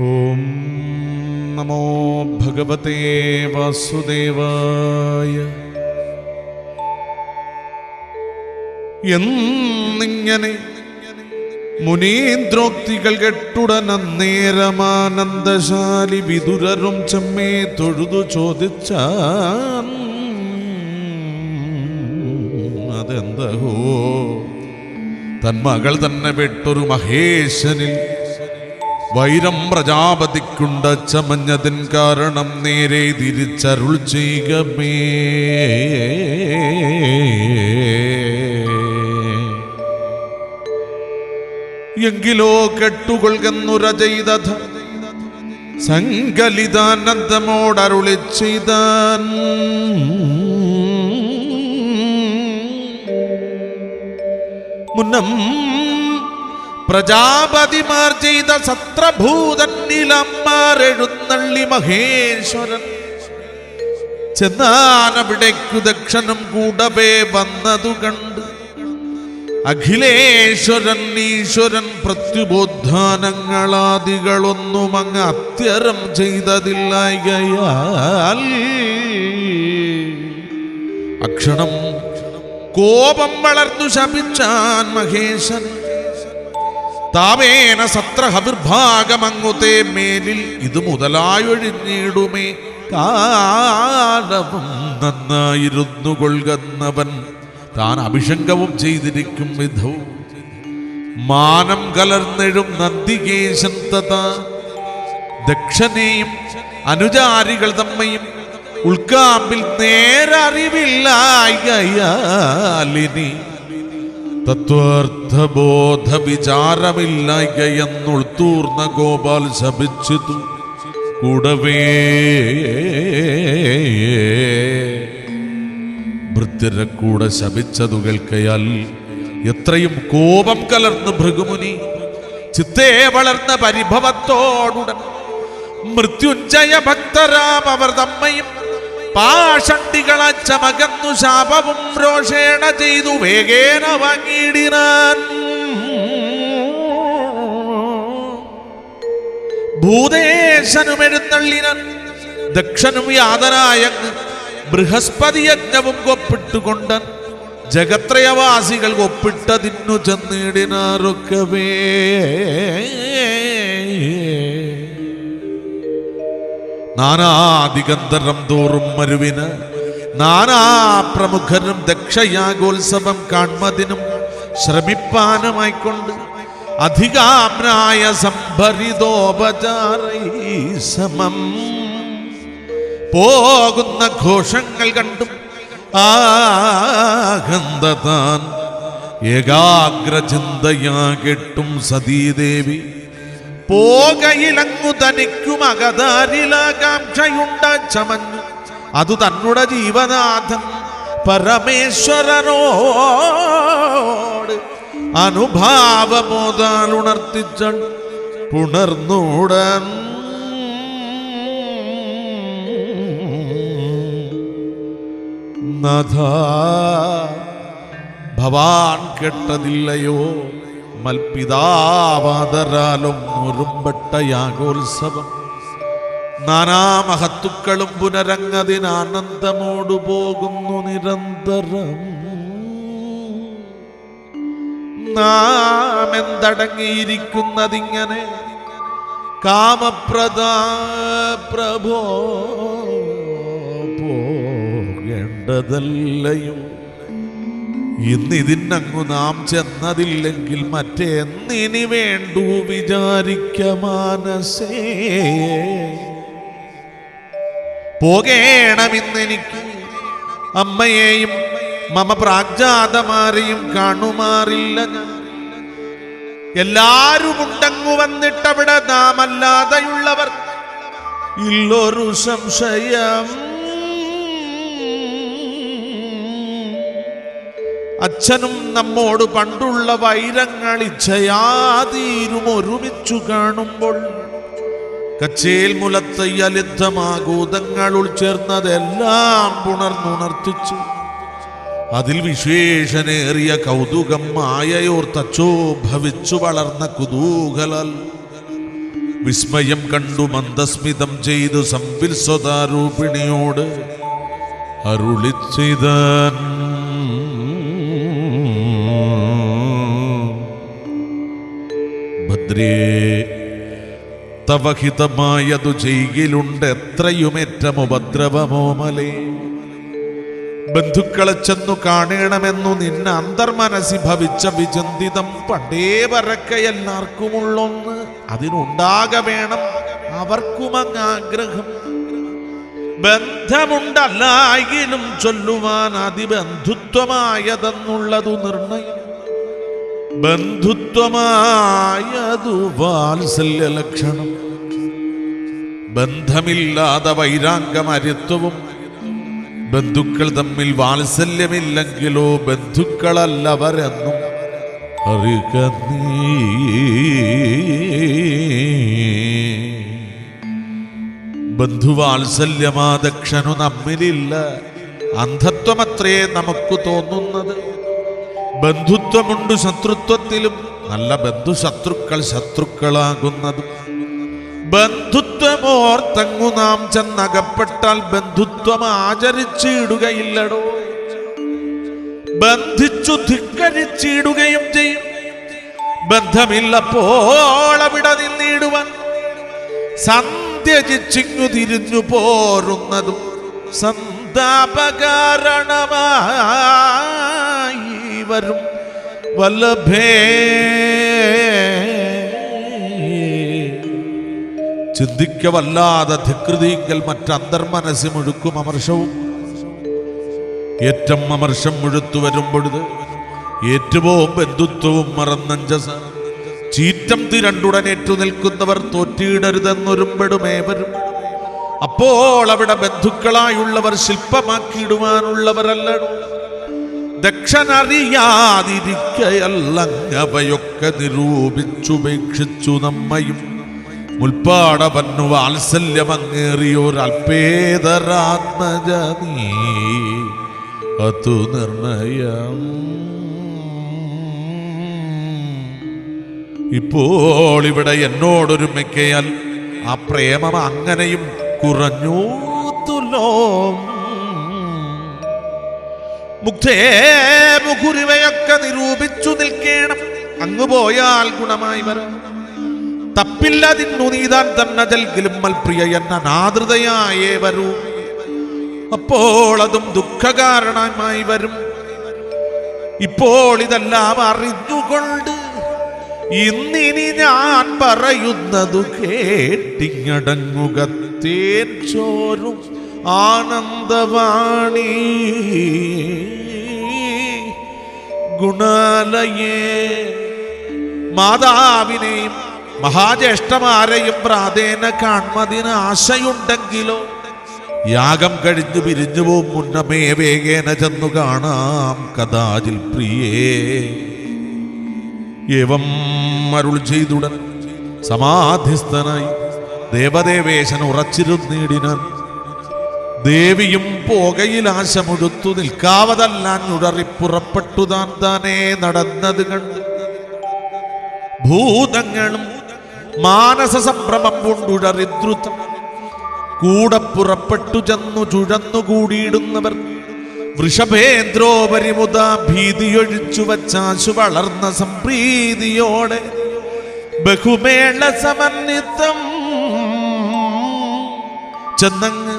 ഓം നമോ ഭഗവതേ വാസുദേവായ. എന്നിങ്ങനെ മുനീന്ദ്രോക്തികൾ കെട്ടുടനേരമാനന്ദശാലി വിതുരരും ചെമ്മേ തൊഴുതു ചോദിച്ച അതെന്തഹോ? തന്മകൾ മകൾ തന്നെ വിട്ടൊരു മഹേശനിൽ വൈരം പ്രജാപതിക്കുണ്ട ചമഞ്ഞതിൻ കാരണം നേരെ തിരിച്ചരുൾ ചെയ്യുക എങ്കിലോ കെട്ടുകൊള്ളുന്നുര ചെയ്തത് സങ്കലിതാനന്ദമോടരുളി ചെയ്താൻ. മുന്നം പ്രജാപതിമാർ ചെയ്ത സത്രഭൂതന്നിലമ്മാർ എഴുന്നള്ളി മഹേശ്വരൻ ചെന്നാനവിടേക്കു ദക്ഷനും കൂടവേ വന്നതു കണ്ട്. അഖിലേശ്വരൻ ഈശ്വരൻ പ്രത്യുബോധാനങ്ങളാദികളൊന്നും അങ്ങ് അത്യരം ചെയ്തതില്ലായകയാൽ അക്ഷണം കോപം വളർന്നു ശപിച്ചാൻ മഹേശൻ താവേന സത്രഹവിർഭാഗമങ്ങുതേ മേലിൽ ഇത് മുതലായൊഴിഞ്ഞിടുമേ. കാലവും നന്നായിരുന്നു കൊള്ളുന്നവൻ താൻ അഭിഷംഗവും ചെയ്തിരിക്കും വിധവും മാനം കലർന്നെഴും നന്ദികേശൻ തഥാ. ദക്ഷനെയും അനുചാരികൾ തമ്മയും ഉൾക്കാമ്പിൽ നേരറിവില്ലായികയാലിനി തത്വാർത്ഥബോധ വിചാരമില്ലായികയെന്നുൾത്തൂർന്ന ഗോപാൽ ശപിച്ചിതു. കൂടവേ ഭൃത്യരെ കൂടെ ശപിച്ചതു കേൾക്കയാൽ എത്രയും കോപം കലർന്ന് ഭൃഗുമുനി. ചിത്തേ വളർന്ന പരിഭവത്തോടുടൻ മൃത്യുഞ്ജയ ഭക്തരാം അവർ തമ്മയും പാഷണ്ടികളെ ചമകന്നു ശാപവും രോഷേണ ചെയ്തു വേഗേന വാങ്ങിയിടിനാൻ. ഭൂതേശനും ദക്ഷനും യാതനായങ്ങ് ബൃഹസ്പതി യജ്ഞവും കൊപ്പിട്ടുകൊണ്ട് ജഗത്രയവാസികൾ ഒപ്പിട്ടതിന്നു ചെന്നിടിനാറൊക്കവേ. നാനാദിഗന്ധരം തോറും മരുവിന് നാനാ പ്രമുഖരും ദക്ഷയാഗോത്സവം കാൺമതിനും ശ്രമിപ്പാനുമായിക്കൊണ്ട് അധികാമ്നായ സമം. പോകുന്ന ഘോഷങ്ങൾ കണ്ടും ആഗന്ധതാൻ ഏകാഗ്രചിന്തയാ കെട്ടും സതീദേവി പോകയിലങ്ങു തനിക്കും അകതാരിലാകാംക്ഷയുണ്ട ചമഞ്ഞു. അതു തന്നുടെ ജീവനാഥൻ പരമേശ്വരനോട് അനുഭാവമോതാൽ ഉണർത്തിച്ച പുണർന്നുടൻ. നഥ ഭവാൻ കെട്ടതില്ലയോ? മൽപിതാവാദരാലും മുറുമ്പെട്ട യാഗോത്സവം നാനാമഹത്തുക്കളും പുനരങ്ങതിനാനന്ദമോടു പോകുന്നു നിരന്തരം. നാം എന്തടങ്ങിയിരിക്കുന്നതിങ്ങനെ കാമപ്രദാ പ്രഭോ പോകേണ്ടതല്ലയോ ഇന്നിതിനങ്ങു നാം ചെന്നതില്ലെങ്കിൽ മറ്റെന്നിനി വേണ്ടു വിചാരിക്ക മാനസേ. പോകേണമെന്നെനിക്ക് അമ്മയെയും മമ പ്രാജാതമാരെയും കാണുമാറില്ല എല്ലാരും ഉണ്ടങ്ങു വന്നിട്ടവിടെ നാമല്ലാതെയുള്ളവർ. ഇല്ലൊരു സംശയം. അച്ഛനും നമ്മോട് പണ്ടുള്ള വൈരങ്ങൾ ഇച്ഛയാതീരും ഒരുമിച്ചു കാണുമ്പോൾ. കച്ചേൽ മുലത്തയ്യലിദ്ധമാകൂതങ്ങൾ ഉൾച്ചേർന്നതെല്ലാം പുണർന്നുണർത്തിച്ചു. അതിൽ വിശേഷനേറിയ കൗതുകം മായയോർ തച്ചോ ഭവിച്ചു വളർന്ന കുതൂഹലൽ. വിസ്മയം കണ്ടു മന്ദസ്മിതം ചെയ്തു സംവിൽ സ്വതാരൂപിണിയോട്. അരുളി തവഹിതമായതു ചെയ്യലുണ്ട് എത്രയുമേറ്റം ഉപദ്രവമോമലേ ബന്ധുക്കളെ ചെന്നു കാണണമെന്നു നിന്ന അന്തർമനസി ഭവിച്ച വിചിന്തിതം പണ്ടേ പറക്കെ എല്ലാവർക്കുമുള്ളൊന്ന് അതിനുണ്ടാക വേണം അവർക്കുമങ്ങ് ആഗ്രഹം. ബന്ധമുണ്ടല്ലായെങ്കിലും ചൊല്ലുവാൻ അതിബന്ധുത്വമായതെന്നുള്ളതു നിർണയം. ബന്ധുത്വമായതു വാത്സല്യ ലക്ഷണം ബന്ധമില്ലാതെ വൈരാംഗമരിത്വവും ബന്ധുക്കൾ തമ്മിൽ വാത്സല്യമില്ലെങ്കിലോ ബന്ധുക്കളല്ലവരെന്നും അറിയുക ബന്ധുവാത്സല്യമാദക്ഷനു നമ്മിലില്ല. അന്ധത്വമത്രേ നമുക്ക് തോന്നുന്നത്. ബന്ധുത്വമുണ്ട് ശത്രുത്വത്തിലും. നല്ല ബന്ധു ശത്രുക്കൾ ശത്രുക്കളാകുന്നത്. ബന്ധുത്വമോർത്തങ്ങു നാം ചെന്നകപ്പെട്ടാൽ ബന്ധുത്വം ആചരിച്ചിടുകയില്ലടോ. ബന്ധിച്ചു ധിക്കരിച്ചിടുകയും ചെയ്യും. ബന്ധമില്ലപ്പോൾ അവിടെ നിന്നിടുവാൻ. സന്ധ്യജിച്ചിങ്ങു തിരിഞ്ഞു പോരുന്നതും സന്താപകാരണമായി വരും വല്ലഭേ ചിന്തിക്ക വല്ലാതെ ധികൃതിങ്കൽ മറ്റന്തർമനസ്സി മുഴുക്കും അമർഷവും. ഏറ്റം അമർഷം മുഴുത്തു വരുമ്പൊഴുത് ഏറ്റുപോവും ബന്ധുത്വവും മറന്നഞ്ചസ ചീറ്റം തിരണ്ടുടനേറ്റു നിൽക്കുന്നവർ തോറ്റിയിടരുതെന്നൊരുമ്പെടുമേവരും അപ്പോൾ അവിടെ ബന്ധുക്കളായുള്ളവർ ശില്പമാക്കിയിടുവാനുള്ളവരല്ലടോ. ദക്ഷനറിയാതിരിക്കയല്ലങ്ങവയൊക്കെ നിരൂപിച്ചുപേക്ഷിച്ചു നമ്മയും. മുൽപ്പാടവന്നു വാത്സല്യമങ്ങേറിയൊരൽപേതരാത്മജ നീ അതു നിർണയം. ഇപ്പോൾ ഇവിടെ എന്നോടൊരു മിക്കയാൽ ആ പ്രേമം അങ്ങനെയും കുറഞ്ഞു തുലോം മുക്തേ മുഖുരിവയൊക്കെ നിരൂപിച്ചു നിൽക്കേണം. അങ്ങ് പോയാൽ ഗുണമായി വരാം. തപ്പില്ലതിന്നു നീതാൻ തന്നതൽകിലും മൽപ്രിയ എന്ന നാതൃതയായേ വരൂ. അപ്പോൾ അതും ദുഃഖകാരണമായി വരും. ഇപ്പോൾ ഇതെല്ലാം അറിഞ്ഞുകൊണ്ട് ഇന്നിനി ഞാൻ പറയുന്നതു കേട്ടിങ്ങടങ്ങുക തേൻ ചോരും. ആനന്ദവാണി. ഗുണാലയേ. മാതാവിനെയും മഹാജ്യേഷ്ഠമാരെയും പ്രാതേന കാൺമതിന് ആശയുണ്ടെങ്കിലോ? യാഗം കഴിഞ്ഞു പിരിഞ്ഞു പോകും മുന്നമേ വേഗേന ചെന്നു കാണാം കഥാചിൽ പ്രിയേ. ഏവം അരുൾ ചെയ്തുടൻ സമാധിസ്ഥനായി ദേവദേവേശൻ ഉറച്ചിരുന്നീടിനാൻ ദേവിയും പോകയിൽ ആശമുഴുത്തു നിൽക്കാവതല്ലാൻ ഉടറിപ്പുറപ്പെട്ടു താൻ താനേ നടന്നത് കണ്ട്. ഭൂതങ്ങളും മാനസ സംഭ്രമം കൊണ്ടുഴറിദ്രുതം കൂടെ പുറപ്പെട്ടു ചെന്നു ചുഴന്നു കൂടിയിടുന്നവർ. വൃഷഭേന്ദ്രോപരിമുത ഭീതിയൊഴിച്ചു വച്ചാശു വളർന്ന സംപ്രീതിയോടെ ബഹുമേള സമന്വിതം ചെന്നങ്ങ്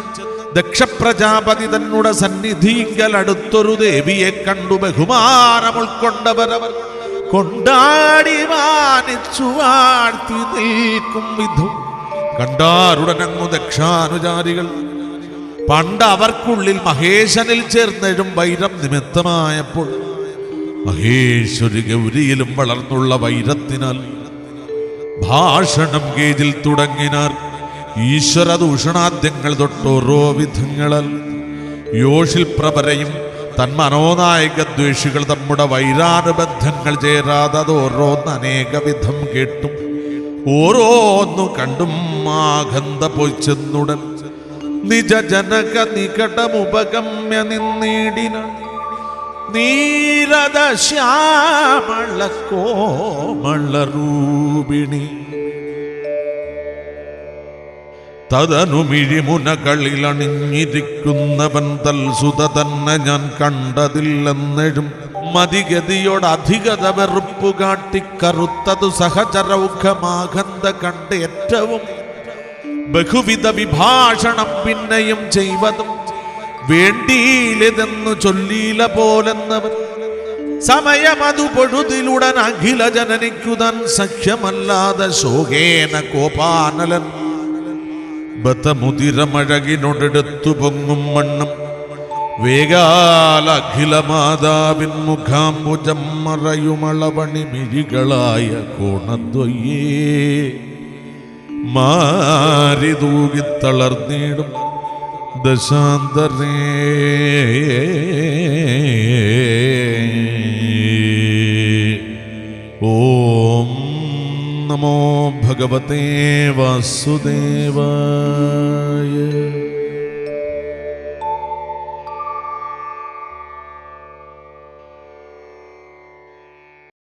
ദക്ഷപ്രജാപതി തന്നുടെ സന്നിധിങ്കൽ അടുത്തൊരു ദേവിയെ കണ്ടു ബഹുമാനം ഉൾക്കൊണ്ടവരവർ കൊണ്ടാടി വാഴ്ത്തി നിൽക്കും വിധം. കണ്ടാരുടനങ്ങു ദക്ഷാനുചാരികൾ പണ്ട് അവർക്കുള്ളിൽ മഹേശനിൽ ചേർന്നെഴും വൈരം നിമിത്തമായപ്പോൾ മഹേശ്വരി ഗൗരിയിലും വളർന്നുള്ള വൈരത്തിനാൽ ഭാഷണം കേജിൽ തുടങ്ങിനാർ. ഈശ്വര ദൂഷണാദ്യങ്ങൾ തൊട്ടോരോ വിധങ്ങളൽ യോഷിൽ പ്രഭരയും മനോനായക ദ്വേഷികൾ നമ്മുടെ വൈരാനുബന്ധങ്ങൾ ചേരാതെ അത് ഓരോന്ന് അനേക വിധം കേട്ടും. ഓരോന്നു കണ്ടും ആഗന്ധ പൊയ്ച്ചെന്നുടൻ ചെന്നുടൻ നിജ ജനക നികടമുപഗമ്യ നിന്നീടിന നീരദ ശ്യാമള കോമള തതനുമിഴിമുനകളിലണിഞ്ഞിരിക്കുന്നവൻ തൽസുത തന്നെ ഞാൻ കണ്ടതില്ലെന്നെഴും മതിഗതിയോടധികത വെറുപ്പു കാട്ടി സഹചരൗഖമാകന്ത കണ്ട് ഏറ്റവും ബഹുവിധ വിഭാഷണം പിന്നെയും ചെയ്വതും വേണ്ടിയിലിതെന്നു ചൊല്ലീല പോലെന്നവൻ. സമയമതു പൊഴുതിലുടൻ അഖില ജനനിക്കുതൻ സഖ്യമല്ലാതെ ശോകേന കോപാനലൻ ബത്തമുതിരമഴകിനൊടെടുത്തു പൊങ്ങും മണ്ണും. വേഗാലഖിലമാതാവിൻ മുഖാംബുജം മറയുമളവണി മിഴികളായ കോണദ്വയ്യേ മാരി തൂകിത്തളർന്നിടും ദശാന്തരേ. നമോ ഭഗവതേ വാസുദേവായ